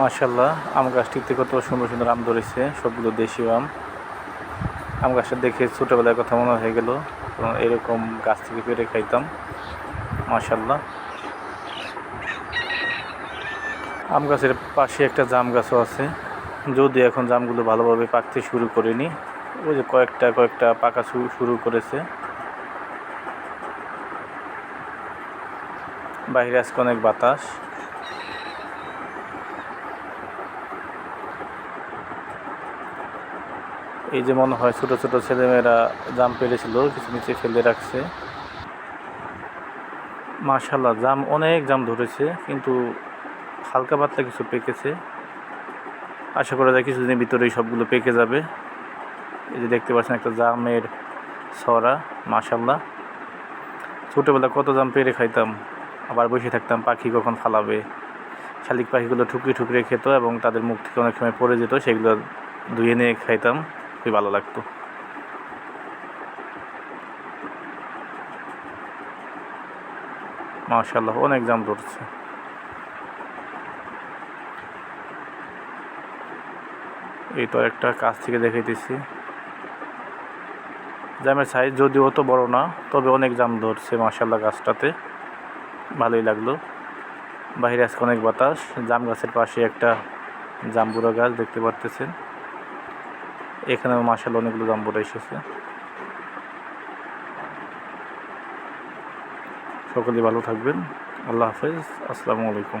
মাশাল্লাহ আম গাছটিতে কত সুন্দর সুন্দর আম ধরেছে, সবগুলো দেশীয় আম। আম গাছটা দেখে ছোটোবেলার কথা মনে হয়ে গেল, কারণ এরকম গাছ থেকে পেরে খাইতাম মাশাল্লাহ আম গাছের পাশে একটা জাম গাছও আছে যদি এখন জামগুলো ভালোভাবে পাকতে শুরু করেনি, ওই যে কয়েকটা কয়েকটা পাকা শুরু করেছে। বাইরে আজকে অনেক বাতাস। এই যে মনে হয় ছোট ছোট ছেলেমেয়েরা জাম পেরেছিল, কিছু নিচে ফেলে রাখছে। মাশাল্লাহ জাম অনেক জাম ধরেছে, কিন্তু হালকা পাতলা কিছু পেকেছে। আশা করা যায় কিছুদিনের ভিতরেই সবগুলো পেকে যাবে। এই যে দেখতে পাচ্ছেন একটা জামের ছড়া মাশাল্লাহ ছোটোবেলা কত জাম পেরে খাইতাম, আবার বসে থাকতাম, পাখি কখন ফালাবে। শালিক পাখিগুলো ঠুকরে ঠুকরে খেত এবং তাদের মুখ থেকে অনেক সময় পড়ে যেত, সেগুলো ধুয়ে নিয়ে খাইতাম। খুবই ভালো লাগতো। মাশাল্লাহ অনেক জাম ধরছে। এই তো একটা কাছ থেকে দেখাইতেছি। জামের সাইজ যদিও অত বড় না, তবে অনেক জাম ধরছে মাশাল্লাহ গাছটাতে। ভালোই লাগল। বাইরে আজকে অনেক বাতাস, জাম গাছের পাশে একটা জাম্বুরা গাছ দেখতে পারতেছেন। এখানেও মাসাল অনেকগুলো জাম্বুরা এসেছে সকলে ভালো থাকবেন। আল্লাহ হাফেজ। আসসালামু আলাইকুম।